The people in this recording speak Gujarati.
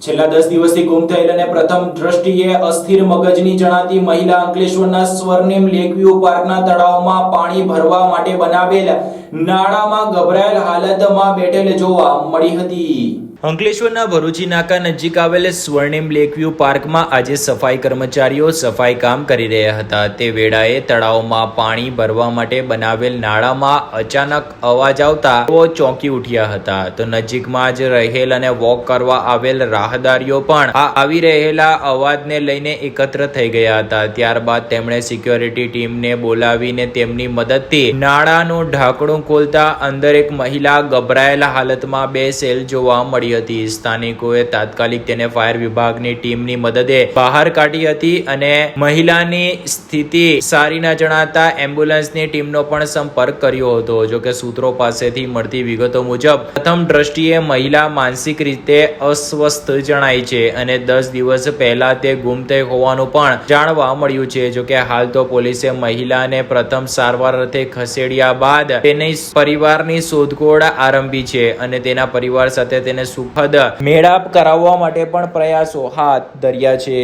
છેલ્લા દસ દિવસથી ગુમ થયેલ અને પ્રથમ દ્રષ્ટિએ અસ્થિર મગજની જણાતી મહિલા અંકલેશ્વરના સ્વર્ણિમ લેકવ્યુ પાર્કના તળાવમાં પાણી ભરવા માટે બનાવેલ નાળામાં ગભરાયેલ હાલતમાં બેઠેલ જોવા મળી હતી. અંકલેશ્વરના ભરૂચી નાકા નજીક આવેલ સ્વર્ણિમ લેકવ્યુ પાર્કમાં આજે સફાઈ કર્મચારીઓ સફાઈ કામ કરી રહ્યા હતા. તે વેળાએ તળાવમાં પાણી ભરવા માટે બનાવેલ નાળામાં અચાનક અવાજ આવતા તેઓ ચોંકી ઉઠ્યા હતા. તો નજીકમાં જ રહેલ અને વોક કરવા આવેલ રાહદારીઓ પણ આ આવી રહેલા અવાજને લઈને એકત્ર થઈ ગયા હતા. ત્યારબાદ તેમણે સિક્યોરિટી ટીમને બોલાવીને તેમની મદદથી નાળાનું ઢાંકણું ખોલતા અંદર એક મહિલા ગભરાયેલા હાલતમાં બે સેલ જોવા મળી હતી. સ્થાનિકોએ તાત્કાલિક તેને ફાયર વિભાગની ટીમની મદદે બહાર કાઢી હતી અને મહિલાની સ્થિતિ સારી ન જણાતા એમ્બ્યુલન્સની ટીમનો પણ સંપર્ક કર્યો હતો. જો કે સૂત્રો પાસેથી મળતી વિગતો મુજબ, પ્રથમ દ્રષ્ટિએ મહિલા માનસિક રીતે અસ્વસ્થ જણાય છે અને દસ દિવસ પહેલા તે ગુમ થઈ હોવાનું પણ જાણવા મળ્યું છે. જો કે હાલ તો પોલીસે મહિલાને પ્રથમ સારવાર અર્થે ખસેડ્યા બાદ તેની પરિવારની શોધખોળ આરંભી છે અને તેના પરિવાર સાથે તેને સુખદ મેળાપ કરાવવા માટે પણ પ્રયાસો હાથ ધર્યા છે.